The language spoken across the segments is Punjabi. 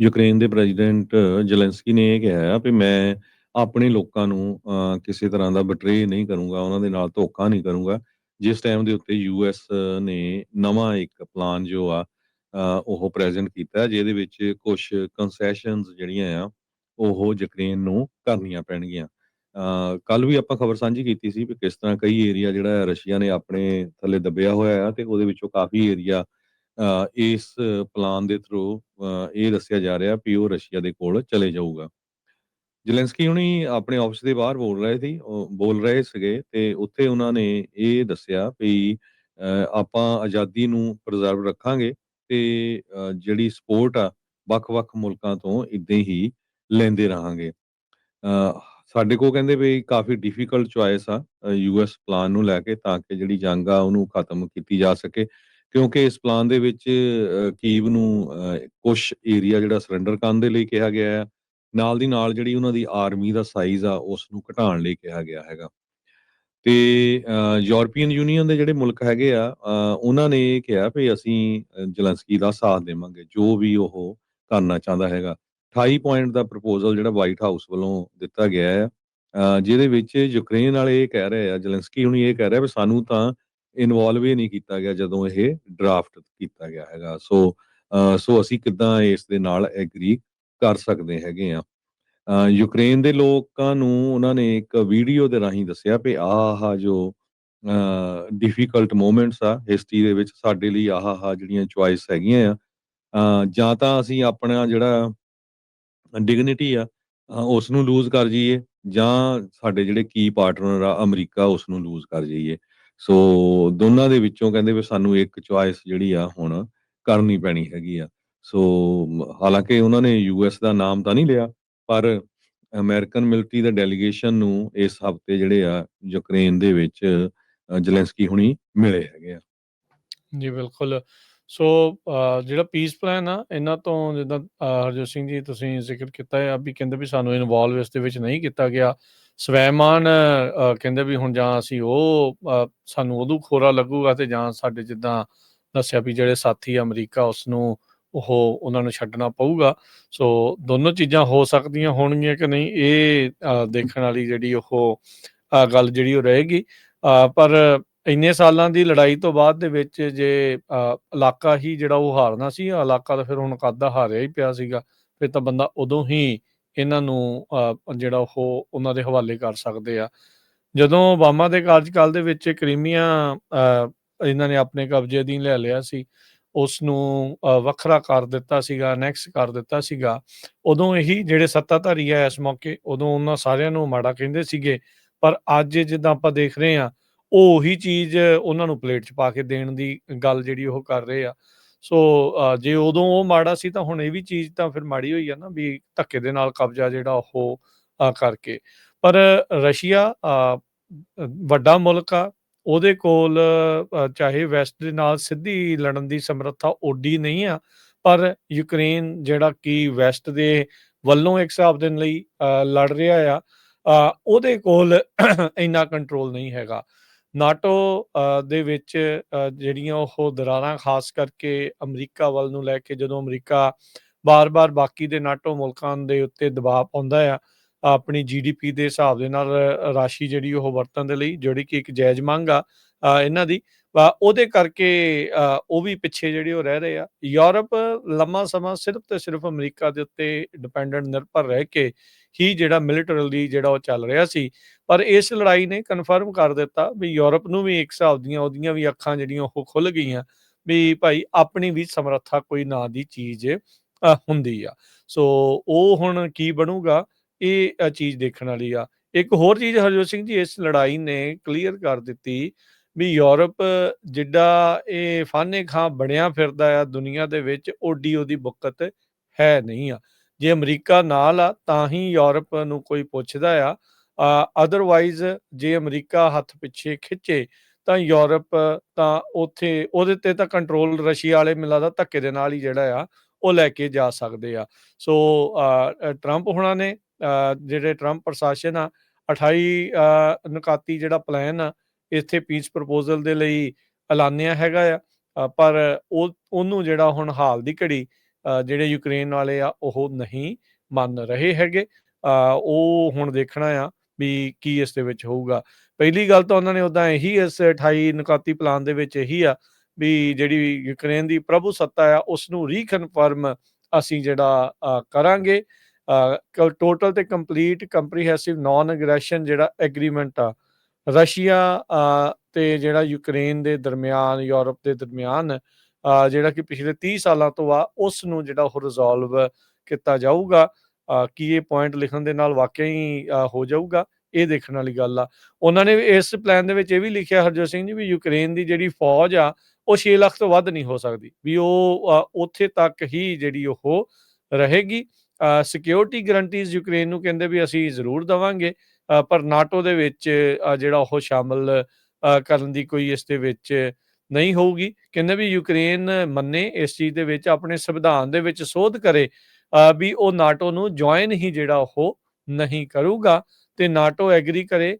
ਯੂਕਰੇਨ ਦੇ ਪ੍ਰੈਜ਼ੀਡੈਂਟ ਜ਼ੈਲੈਂਸਕੀ ਨੇ ਇਹ ਕਿਹਾ ਆ ਵੀ ਮੈਂ ਆਪਣੇ ਲੋਕਾਂ ਨੂੰ ਕਿਸੇ ਤਰ੍ਹਾਂ ਦਾ ਬਟਰੇ ਨਹੀਂ ਕਰੂੰਗਾ, ਉਹਨਾਂ ਦੇ ਨਾਲ ਧੋਖਾ ਨਹੀਂ ਕਰੂੰਗਾ। ਜਿਸ ਟਾਈਮ ਦੇ ਉੱਤੇ ਯੂਐਸ ਨੇ ਨਵਾਂ ਇੱਕ ਪਲਾਨ ਜੋ ਆ ਉਹ ਪ੍ਰੈਜ਼ੈਂਟ ਕੀਤਾ ਜਿਹਦੇ ਵਿੱਚ ਕੁਝ ਕਨਸੈਸ਼ਨਸ ਜਿਹੜੀਆਂ ਆ, ਉਹ ਯੂਕਰੇਨ ਨੂੰ ਕਰਨੀਆਂ ਪੈਣਗੀਆਂ। ਕੱਲ ਵੀ ਆਪਾਂ ਖਬਰ ਸਾਂਝੀ ਕੀਤੀ ਸੀ ਵੀ ਕਿਸ ਤਰ੍ਹਾਂ ਕਈ ਏਰੀਆ ਜਿਹੜਾ ਰਸ਼ੀਆ ਨੇ ਆਪਣੇ ਥੱਲੇ ਦੱਬਿਆ ਹੋਇਆ ਆ ਤੇ ਉਹਦੇ ਵਿੱਚੋਂ ਕਾਫੀ ਏਰੀਆ ਇਸ ਪਲਾਨ ਦੇ ਥਰੂ ਇਹ ਦੱਸਿਆ ਜਾ ਰਿਹਾ ਵੀ ਉਹ ਰਸ਼ੀਆ ਦੇ ਕੋਲ ਚਲੇ ਜਾਊਗਾ। ਜ਼ੈਲੈਂਸਕੀ ਹੁਣੀ ਆਪਣੇ ਆਫਿਸ ਦੇ ਬਾਹਰ ਬੋਲ ਰਹੇ ਸੀ ਬੋਲ ਰਹੇ ਸੀਗੇ ਤੇ ਉੱਥੇ ਉਹਨਾਂ ਨੇ ਇਹ ਦੱਸਿਆ ਵੀ ਆਪਾਂ ਆਜ਼ਾਦੀ ਨੂੰ ਪ੍ਰੀਜ਼ਰਵ ਰੱਖਾਂਗੇ ਤੇ ਜਿਹੜੀ ਸਪੋਰਟ ਆ ਵੱਖ-ਵੱਖ ਮੁਲਕਾਂ ਤੋਂ ਇਦਾਂ ਹੀ ਲੈਂਦੇ ਰਹਾਂਗੇ। ਅ, ਸਾਡੇ ਕੋਲ ਕਹਿੰਦੇ ਵੀ ਕਾਫੀ ਡਿਫਿਕਲਟ ਚੁਆਇਸ ਆ ਯੂਐਸ ਪਲਾਨ ਨੂੰ ਲੈ ਕੇ ਤਾਂ ਕਿ ਜਿਹੜੀ ਜੰਗ ਆ ਉਹਨੂੰ ਖਤਮ ਕੀਤੀ ਜਾ ਸਕੇ। ਕਿਉਂਕਿ ਇਸ ਪਲਾਨ ਦੇ ਵਿੱਚ ਕੀਵ ਨੂੰ ਕੁਝ ਏਰੀਆ ਜਿਹੜਾ ਸਰੈਂਡਰ ਕਰਨ ਦੇ ਲਈ ਕਿਹਾ ਗਿਆ ਹੈ ਨਾਲ ਦੀ ਨਾਲ ਜਿਹੜੀ ਉਹਨਾਂ ਦੀ ਆਰਮੀ ਦਾ ਸਾਈਜ਼ ਆ ਉਸ ਨੂੰ ਘਟਾਉਣ ਲਈ ਕਿਹਾ ਗਿਆ ਹੈਗਾ। ਤੇ ਯੂਰਪੀਅਨ ਯੂਨੀਅਨ ਦੇ ਜਿਹੜੇ ਮੁਲਕ ਹੈਗੇ ਆ ਉਹਨਾਂ ਨੇ ਇਹ ਕਿਹਾ ਵੀ ਅਸੀਂ ਜਲੰਸਕੀ ਦਾ ਸਾਥ ਦੇਵਾਂਗੇ ਜੋ ਵੀ ਉਹ ਕਰਨਾ ਚਾਹੁੰਦਾ ਹੈਗਾ। 28 ਪੁਆਇੰਟ ਦਾ ਪ੍ਰਪੋਜ਼ਲ ਜਿਹੜਾ ਵਾਈਟ ਹਾਊਸ ਵੱਲੋਂ ਦਿੱਤਾ ਗਿਆ ਹੈ ਅ, ਜਿਹਦੇ ਵਿੱਚ ਯੂਕਰੇਨ ਵਾਲੇ ਇਹ ਕਹਿ ਰਹੇ ਆ ਜਲੰਸਕੀ ਹੁਣੀ ਇਹ ਕਹਿ ਰਿਹਾ ਵੀ ਸਾਨੂੰ ਤਾਂ ਇਨਵੋਲਵ ਹੀ ਨਹੀਂ ਕੀਤਾ ਗਿਆ ਜਦੋਂ ਇਹ ਡਰਾਫਟ ਕੀਤਾ ਗਿਆ ਹੈਗਾ। ਸੋ ਸੋ ਅਸੀਂ ਕਿੱਦਾਂ ਇਸ ਦੇ ਨਾਲ ਐਗਰੀ ਕਰ ਸਕਦੇ ਹੈਗੇ ਆ ਯੂਕਰੇਨ ਦੇ ਲੋਕਾਂ ਨੂੰ ਉਹਨਾਂ ਨੇ ਇੱਕ ਵੀਡੀਓ ਦੇ ਰਾਹੀਂ ਦੱਸਿਆ ਵੀ ਆਹ ਆਹ ਜੋ ਡਿਫਿਕਲਟ ਮੂਮੈਂਟਸ ਆ ਹਿਸਟਰੀ ਦੇ ਵਿੱਚ ਸਾਡੇ ਲਈ ਆਹ ਆਹ ਜਿਹੜੀਆਂ ਚੁਆਇਸ ਹੈਗੀਆਂ ਆ ਜਾਂ ਤਾਂ ਅਸੀਂ ਆਪਣਾ ਜਿਹੜਾ ਡਿਗਨਿਟੀ ਆ ਅ, ਉਸ ਨੂੰ ਲੂਜ਼ ਕਰ ਜਾਈਏ ਜਾਂ ਸਾਡੇ ਜਿਹੜੇ ਕੀ ਪਾਰਟਨਰ ਆ ਅਮਰੀਕਾ ਉਸ ਨੂੰ ਲੂਜ਼ ਕਰ ਜਾਈਏ। ਸੋ ਦੋਨਾਂ ਦੇ ਵਿੱਚੋਂ ਕਹਿੰਦੇ ਵੀ ਸਾਨੂੰ ਇੱਕ ਚੁਆਇਸ ਜਿਹੜੀ ਆ ਹੁਣ ਕਰਨੀ ਪੈਣੀ ਹੈਗੀ ਆ। ਸੋ ਹਾਲਾਂਕਿ ਉਹਨਾਂ ਨੇ ਯੂਐਸ ਦਾ ਨਾਮ ਤਾਂ ਨਹੀਂ ਲਿਆ ਪਰ ਅਮਰੀਕਨ ਮਿਲਟਰੀ ਦਾ ਡੈਲੀਗੇਸ਼ਨ ਨੂੰ ਇਸ ਹਫ਼ਤੇ ਜਿਹੜੇ ਆ ਯੂਕਰੇਨ ਦੇ ਵਿੱਚ ਅ, ਜ਼ੈਲੈਂਸਕੀ ਹੁਣੀ ਮਿਲੇ ਹੈਗੇ ਆ। ਜੀ ਬਿਲਕੁਲ। ਸੋ ਜਿਹੜਾ ਪੀਸ ਪਲਾਨ ਆ ਇਹਨਾਂ ਤੋਂ ਜਿੱਦਾਂ ਹਰਜੋਤ ਸਿੰਘ ਜੀ ਤੁਸੀਂ ਜ਼ਿਕਰ ਕੀਤਾ ਹੈ ਵੀ ਕਹਿੰਦੇ ਵੀ ਸਾਨੂੰ ਇਨਵੋਲਵ ਇਸ ਦੇ ਵਿੱਚ ਨਹੀਂ ਕੀਤਾ ਗਿਆ। ਸਵੈਮਾਨ ਕਹਿੰਦੇ ਵੀ ਹੁਣ ਜਾਂ ਅਸੀਂ ਉਹ ਸਾਨੂੰ ਉਦੋਂ ਖੋਰਾ ਲੱਗੂਗਾ ਤੇ ਜਾਂ ਸਾਡੇ ਜਿੱਦਾਂ ਦੱਸਿਆ ਵੀ ਜਿਹੜੇ ਸਾਥੀ ਆ ਅਮਰੀਕਾ ਉਸ ਨੂੰ ਉਹ ਉਹਨਾਂ ਨੂੰ ਛੱਡਣਾ ਪਊਗਾ। ਸੋ ਦੋਨੋਂ ਚੀਜ਼ਾਂ ਹੋ ਸਕਦੀਆਂ ਹੋਣਗੀਆਂ ਕਿ ਨਹੀਂ, ਇਹ ਦੇਖਣ ਵਾਲੀ ਜਿਹੜੀ ਉਹ ਗੱਲ ਜਿਹੜੀ ਉਹ ਰਹੇਗੀ। ਪਰ ਇੰਨੇ ਸਾਲਾਂ ਦੀ ਲੜਾਈ ਤੋਂ ਬਾਅਦ ਦੇ ਵਿੱਚ ਜੇ ਇਲਾਕਾ ਹੀ ਜਿਹੜਾ ਉਹ ਹਾਰਨਾ ਸੀ, ਇਲਾਕਾ ਤਾਂ ਫਿਰ ਹੁਣ ਕਾਦਾ ਹਾਰਿਆ ਹੀ ਪਿਆ ਸੀਗਾ, ਫਿਰ ਤਾਂ ਬੰਦਾ ਉਦੋਂ ਹੀ ਇਹਨਾਂ ਨੂੰ ਅ, ਜਿਹੜਾ ਉਹ ਉਹਨਾਂ ਦੇ ਹਵਾਲੇ ਕਰ ਸਕਦੇ ਆ। ਜਦੋਂ ਓਬਾਮਾ ਦੇ ਕਾਰਜਕਾਲ ਦੇ ਵਿੱਚ ਕ੍ਰੀਮੀਆ ਇਹਨਾਂ ਨੇ ਆਪਣੇ ਕਬਜ਼ੇ ਅਧੀਨ ਲੈ ਲਿਆ ਸੀ ਉਸ ਨੂੰ ਵੱਖਰਾ ਕਰ ਦਿੱਤਾ ਸੀਗਾ ਨੈਕਸ ਕਰ ਦਿੱਤਾ ਸੀਗਾ ਉਦੋਂ ਇਹੀ ਜਿਹੜੇ ਸੱਤਾਧਾਰੀ ਆ ਇਸ ਮੌਕੇ ਉਦੋਂ ਉਹਨਾਂ ਸਾਰਿਆਂ ਨੂੰ ਮਾੜਾ ਕਹਿੰਦੇ ਸੀਗੇ ਪਰ ਅੱਜ ਜਿੱਦਾਂ ਆਪਾਂ ਦੇਖ ਰਹੇ ਆ ਉਹ ਉਹੀ ਚੀਜ਼ ਉਹਨਾਂ ਨੂੰ ਪਲੇਟ 'ਚ ਪਾ ਕੇ ਦੇਣ ਦੀ ਗੱਲ ਜਿਹੜੀ ਉਹ ਕਰ ਰਹੇ ਆ। ਸੋ ਜੇ ਉਦੋਂ ਉਹ ਮਾੜਾ ਸੀ ਤਾਂ ਹੁਣ ਇਹ ਵੀ ਚੀਜ਼ ਤਾਂ ਫਿਰ ਮਾੜੀ ਹੋਈ ਆ ਨਾ ਵੀ ਧੱਕੇ ਦੇ ਨਾਲ ਕਬਜ਼ਾ ਜਿਹੜਾ ਉਹ ਕਰਕੇ। ਪਰ ਰਸ਼ੀਆ ਵੱਡਾ ਮੁਲਕ ਆ ਉਹਦੇ ਕੋਲ ਚਾਹੇ ਵੈਸਟ ਦੇ ਨਾਲ ਸਿੱਧੀ ਲੜਨ ਦੀ ਸਮਰੱਥਾ ਓਡੀ ਨਹੀਂ ਆ ਪਰ ਯੂਕਰੇਨ ਜਿਹੜਾ ਕਿ ਵੈਸਟ ਦੇ ਵੱਲੋਂ ਇੱਕ ਹਿਸਾਬ ਦੇ ਲਈ ਅ, ਲੜ ਰਿਹਾ ਆ ਉਹਦੇ ਕੋਲ ਇੰਨਾ ਕੰਟਰੋਲ ਨਹੀਂ ਹੈਗਾ। ਨਾਟੋ ਅ, ਦੇ ਵਿੱਚ ਜਿਹੜੀਆਂ ਉਹ ਦਰਾਰਾਂ ਖਾਸ ਕਰਕੇ ਅਮਰੀਕਾ ਵੱਲ ਨੂੰ ਲੈ ਕੇ ਜਦੋਂ ਅਮਰੀਕਾ ਬਾਰ-ਬਾਰ ਬਾਕੀ ਦੇ ਨਾਟੋ ਮੁਲਕਾਂ ਦੇ ਉੱਤੇ ਦਬਾਅ ਪਾਉਂਦਾ ਆ ਆਪਣੀ ਜੀਡੀਪੀ ਦੇ ਹਿਸਾਬ ਦੇ ਨਾਲ ਰਾਸ਼ੀ ਜਿਹੜੀ ਉਹ ਵਰਤਣ ਦੇ ਲਈ ਜਿਹੜੀ ਕਿ ਇੱਕ ਜਾਇਜ਼ ਮੰਗ ਆ ਇਹਨਾਂ ਦੀ ਉਹਦੇ ਕਰਕੇ ਅ, ਉਹ ਵੀ ਪਿੱਛੇ ਜਿਹੜੇ ਉਹ ਰਹਿ ਰਹੇ ਆ। ਯੂਰਪ ਲੰਮਾ ਸਮਾਂ ਸਿਰਫ ਤੇ ਸਿਰਫ ਅਮਰੀਕਾ ਦੇ ਉੱਤੇ ਡਿਪੈਂਡੈਂਟ ਨਿਰਭਰ ਰਹਿ ਕੇ ਹੀ ਜਿਹੜਾ ਮਿਲੀਟਰਲੀ ਜਿਹੜਾ ਉਹ ਚੱਲ ਰਿਹਾ ਸੀ। ਪਰ ਇਸ ਲੜਾਈ ਨੇ ਕਨਫਰਮ ਕਰ ਦਿੱਤਾ ਵੀ ਯੂਰਪ ਨੂੰ ਵੀ ਇੱਕ ਹਿਸਾਬ ਦੀਆਂ ਉਹਦੀਆਂ ਵੀ ਅੱਖਾਂ ਜਿਹੜੀਆਂ ਉਹ ਖੁੱਲ ਗਈਆਂ ਵੀ ਭਾਈ ਆਪਣੀ ਵੀ ਸਮਰੱਥਾ ਕੋਈ ਨਾਂ ਦੀ ਚੀਜ਼ ਹੁੰਦੀ ਆ। ਸੋ ਉਹ ਹੁਣ ਕੀ ਬਣੂਗਾ, ਇਹ ਚੀਜ਼ ਦੇਖਣ ਵਾਲੀ ਆ। ਇੱਕ ਹੋਰ ਚੀਜ਼ ਹਰਜੋਤ ਸਿੰਘ ਜੀ, ਇਸ ਲੜਾਈ ਨੇ ਕਲੀਅਰ ਕਰ ਦਿੱਤੀ ਵੀ ਯੂਰਪ ਜਿੱਡਾ ਇਹ ਫਾਨੇ ਖਾਂ ਬਣਿਆ ਫਿਰਦਾ ਆ ਦੁਨੀਆ ਦੇ ਵਿੱਚ, ਓਡੀ ਉਹਦੀ ਬੁੱਕਤ ਹੈ ਨਹੀਂ ਆ। ਜੇ ਅਮਰੀਕਾ ਨਾਲ ਆ, ਤਾਂ ਹੀ ਯੂਰਪ ਨੂੰ ਕੋਈ ਪੁੱਛਦਾ ਆ। ਅਦਰਵਾਈਜ਼ ਜੇ ਅਮਰੀਕਾ ਹੱਥ ਪਿੱਛੇ ਖਿੱਚੇ, ਤਾਂ ਯੂਰਪ ਤਾਂ ਉੱਥੇ, ਉਹਦੇ ਤੇ ਤਾਂ ਕੰਟਰੋਲ ਰਸ਼ੀਆ ਵਾਲੇ ਮਿਲਾ ਦਾ ਧੱਕੇ ਦੇ ਨਾਲ ਹੀ ਜਿਹੜਾ ਆ, ਉਹ ਲੈ ਕੇ ਜਾ ਸਕਦੇ ਆ। ਸੋ ਟਰੰਪ ਹੁਣਾਂ ਨੇ ਜਿਹੜੇ ਟਰੰਪ ਪ੍ਰਸ਼ਾਸਨ ਆ 28 ਨਕਾਤੀ ਜਿਹੜਾ ਪਲਾਨ ਆ, ਇੱਥੇ ਪੀਸ ਪ੍ਰਪੋਜ਼ਲ ਦੇ ਲਈ ਐਲਾਨਿਆ ਹੈਗਾ ਆ। ਪਰ ਉਹ, ਉਹਨੂੰ ਜਿਹੜਾ ਹੁਣ ਹਾਲ ਦੀ ਘੜੀ ਜਿਹੜੇ ਯੂਕਰੇਨ ਵਾਲੇ ਆ ਉਹ ਨਹੀਂ ਮੰਨ ਰਹੇ ਹੈਗੇ। ਉਹ ਹੁਣ ਦੇਖਣਾ ਆ ਵੀ ਕੀ ਇਸ ਦੇ ਵਿੱਚ ਹੋਊਗਾ। ਪਹਿਲੀ ਗੱਲ ਤਾਂ ਉਹਨਾਂ ਨੇ ਉਦਾਂ ਇਹੀ ਇਸ 28 ਨਕਾਤੀ ਪਲਾਨ ਦੇ ਵਿੱਚ ਇਹੀ ਆ ਵੀ ਜਿਹੜੀ ਯੂਕਰੇਨ ਦੀ ਪ੍ਰਭੂ ਸੱਤਾ ਆ ਉਸ ਨੂੰ ਰੀਕਨਫਰਮ ਅਸੀਂ ਜਿਹੜਾ ਅ, ਕਰਾਂਗੇ। ਟੋਟਲ ਤੇ ਕੰਪਲੀਟ ਕੰਪਰੀਹੈਂਸਿਵ ਨਾਨ ਅਗਰੈਸ਼ਨ ਜਿਹੜਾ ਐਗਰੀਮੈਂਟ ਆ ਰਸ਼ੀਆ ਤੇ ਜਿਹੜਾ ਯੂਕਰੇਨ ਦੇ ਦਰਮਿਆਨ ਯੂਰਪ ਦੇ ਦਰਮਿਆਨ ਜਿਹੜਾ ਕਿ ਪਿਛਲੇ 30 ਸਾਲਾਂ ਤੋਂ ਆ ਉਸ ਨੂੰ ਜਿਹੜਾ ਉਹ ਰਿਜ਼ੋਲਵ ਕੀਤਾ ਜਾਊਗਾ ਕੀ ਇਹ ਪੁਆਇੰਟ ਲਿਖਣ ਦੇ ਨਾਲ ਵਾਕਿਆ ਹੀ ਹੋ ਜਾਊਗਾ, ਇਹ ਦੇਖਣ ਵਾਲੀ ਗੱਲ ਆ। ਉਹਨਾਂ ਨੇ ਇਸ ਪਲਾਨ ਦੇ ਵਿੱਚ ਇਹ ਵੀ ਲਿਖਿਆ, ਹਰਜੋਤ ਸਿੰਘ ਜੀ, ਵੀ ਯੂਕਰੇਨ ਦੀ ਜਿਹੜੀ ਫੌਜ ਆ, ਉਹ 6 ਲੱਖ ਤੋਂ ਵੱਧ ਨਹੀਂ ਹੋ ਸਕਦੀ, ਵੀ ਉਹ ਉੱਥੇ ਤੱਕ ਹੀ ਜਿਹੜੀ ਉਹ ਰਹੇਗੀ। ਸਿਕਿਉਰਿਟੀ ਗਰੰਟੀਜ਼ ਯੂਕਰੇਨ ਨੂੰ ਕਹਿੰਦੇ ਵੀ ਅਸੀਂ ਜ਼ਰੂਰ ਦਵਾਂਗੇ ਪਰ ਨਾਟੋ ਦੇ ਵਿੱਚ ਜਿਹੜਾ ਉਹ ਸ਼ਾਮਲ ਕਰਨ ਦੀ ਕੋਈ ਇਸ ਦੇ ਵਿੱਚ ਨਹੀਂ ਹੋਊਗੀ। ਕਹਿੰਦੇ ਵੀ ਯੂਕਰੇਨ ਮੰਨੇ ਇਸ ਚੀਜ਼ ਦੇ ਵਿੱਚ ਆਪਣੇ ਸੰਵਿਧਾਨ ਦੇ ਵਿੱਚ ਸੋਧ ਕਰੇ ਅ, ਵੀ ਉਹ ਨਾਟੋ ਨੂੰ ਜੁਆਇਨ ਹੀ ਜਿਹੜਾ ਉਹ ਨਹੀਂ ਕਰੂਗਾ ਤੇ ਨਾਟੋ ਐਗਰੀ ਕਰੇ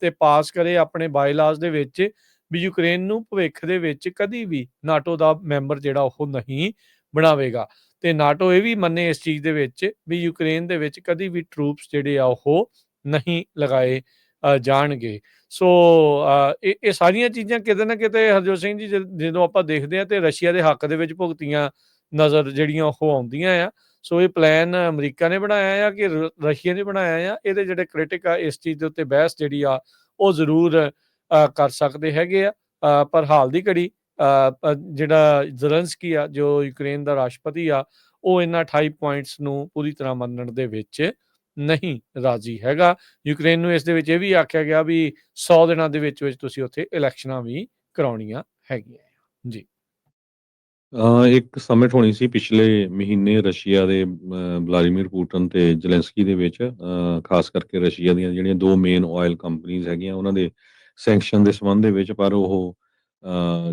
ਤੇ ਪਾਸ ਕਰੇ ਆਪਣੇ ਬਾਇਲਾਜ਼ ਦੇ ਵਿੱਚ ਵੀ ਯੂਕਰੇਨ ਨੂੰ ਭਵਿੱਖ ਦੇ ਵਿੱਚ ਕਦੀ ਵੀ ਨਾਟੋ ਦਾ ਮੈਂਬਰ ਜਿਹੜਾ ਉਹ ਨਹੀਂ ਬਣਾਵੇਗਾ। ਤੇ ਨਾਟੋ ਇਹ ਵੀ ਮੰਨੇ ਇਸ ਚੀਜ਼ ਦੇ ਵਿੱਚ ਵੀ ਯੂਕਰੇਨ ਦੇ ਵਿੱਚ ਕਦੀ ਵੀ ਟਰੂਪਸ ਜਿਹੜੇ ਆ ਉਹ ਨਹੀਂ ਲਗਾਏ ਅ, ਜਾਣਗੇ। ਸੋ ਇਹ ਇਹ ਸਾਰੀਆਂ ਚੀਜ਼ਾਂ ਕਿਤੇ ਨਾ ਕਿਤੇ ਹਰਜੋਤ ਸਿੰਘ ਜੀ ਜਦੋਂ ਆਪਾਂ ਦੇਖਦੇ ਆ ਤੇ ਰਸ਼ੀਆ ਦੇ ਹੱਕ ਦੇ ਵਿੱਚ ਭੁਗਤੀਆਂ ਨਜ਼ਰ ਜਿਹੜੀਆਂ ਉਹ ਆਉਂਦੀਆਂ ਆ। ਸੋ ਇਹ ਪਲਾਨ ਅਮਰੀਕਾ ਨੇ ਬਣਾਇਆ ਆ ਕਿ ਰਸ਼ੀਆ ਨੇ ਬਣਾਇਆ ਆ। ਇਹਦੇ ਜਿਹੜੇ ਕ੍ਰਿਟਿਕ ਆ, ਇਸ ਚੀਜ਼ ਦੇ ਉੱਤੇ ਬਹਿਸ ਜਿਹੜੀ ਆ, ਉਹ ਜ਼ਰੂਰ ਕਰ ਸਕਦੇ ਹੈਗੇ ਆ। ਪਰ ਹਾਲ ਦੀ ਘੜੀ ਜਿਹੜਾ ਜ਼ਲੈਂਸਕੀ ਆ, ਜੋ ਯੂਕਰੇਨ ਦਾ ਰਾਸ਼ਟਰਪਤੀ ਆ, ਉਹ ਇਹਨਾਂ 28 ਪੁਆਇੰਟਸ ਨੂੰ ਪੂਰੀ ਤਰ੍ਹਾਂ ਮੰਨਣ ਦੇ ਵਿੱਚ ਨਹੀਂ ਰਾਜ਼ੀ ਹੈਗਾ। ਯੂਕਰੇਨ ਨੂੰ ਇਸ ਦੇ ਵਿੱਚ ਇਹ ਵੀ ਆਖਿਆ ਗਿਆ ਵੀ 100 ਦਿਨਾਂ ਦੇ ਵਿੱਚ ਵਿੱਚ ਤੁਸੀਂ ਉੱਥੇ ਇਲੈਕਸ਼ਨਾਂ ਵੀ ਕਰਾਉਣੀਆਂ ਹੈਗੀਆਂ। ਜੀ। ਇੱਕ ਸਮਿਟ ਹੋਣੀ ਸੀ ਪਿਛਲੇ ਮਹੀਨੇ ਰਸ਼ੀਆ ਦੇ ਵਲਾਦੀਮੀਰ ਪੁਟਨ ਤੇ ਜ਼ੈਲੈਂਸਕੀ ਦੇ ਵਿੱਚ। ਖਾਸ ਕਰਕੇ ਰਸ਼ੀਆ ਦੀਆਂ ਜਿਹੜੀਆਂ ਦੋ ਮੇਨ ਆਇਲ ਕੰਪਨੀਆਂ ਹੈਗੀਆਂ, ਉਹਨਾਂ ਦੇ ਸੈਂਕਸ਼ਨ ਦੇ ਸੰਬੰਧ ਦੇ ਵਿੱਚ, ਪਰ ਉਹ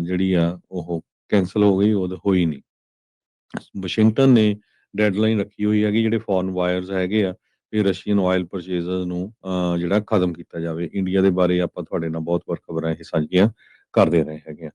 ਜਿਹੜੀ ਆ, ਉਹ ਕੈਨਸਲ ਹੋ ਗਈ, ਉਹ ਹੋਈ ਨਹੀਂ। ਵਾਸ਼ਿੰਗਟਨ ਨੇ ਡੈਡਲਾਈਨ ਰੱਖੀ ਹੋਈ ਹੈ ਕਿ ਜਿਹੜੇ ਫੋਰਨ ਵਾਇਰਸ ਹੈਗੇ ਆ ਇਹ ਰਸ਼ੀਅਨ ਆਇਲ ਪਰਚੇਜ਼ਰਸ ਨੂੰ ਅ, ਜਿਹੜਾ ਖਤਮ ਕੀਤਾ ਜਾਵੇ ਇੰਡੀਆ ਦੇ ਬਾਰੇ ਆਪਾਂ ਤੁਹਾਡੇ ਨਾਲ ਬਹੁਤ ਵਾਰ ਖਬਰਾਂ ਇਹ ਸਾਂਝੀਆਂ ਕਰਦੇ ਰਹੇ ਹੈਗੇ ਆ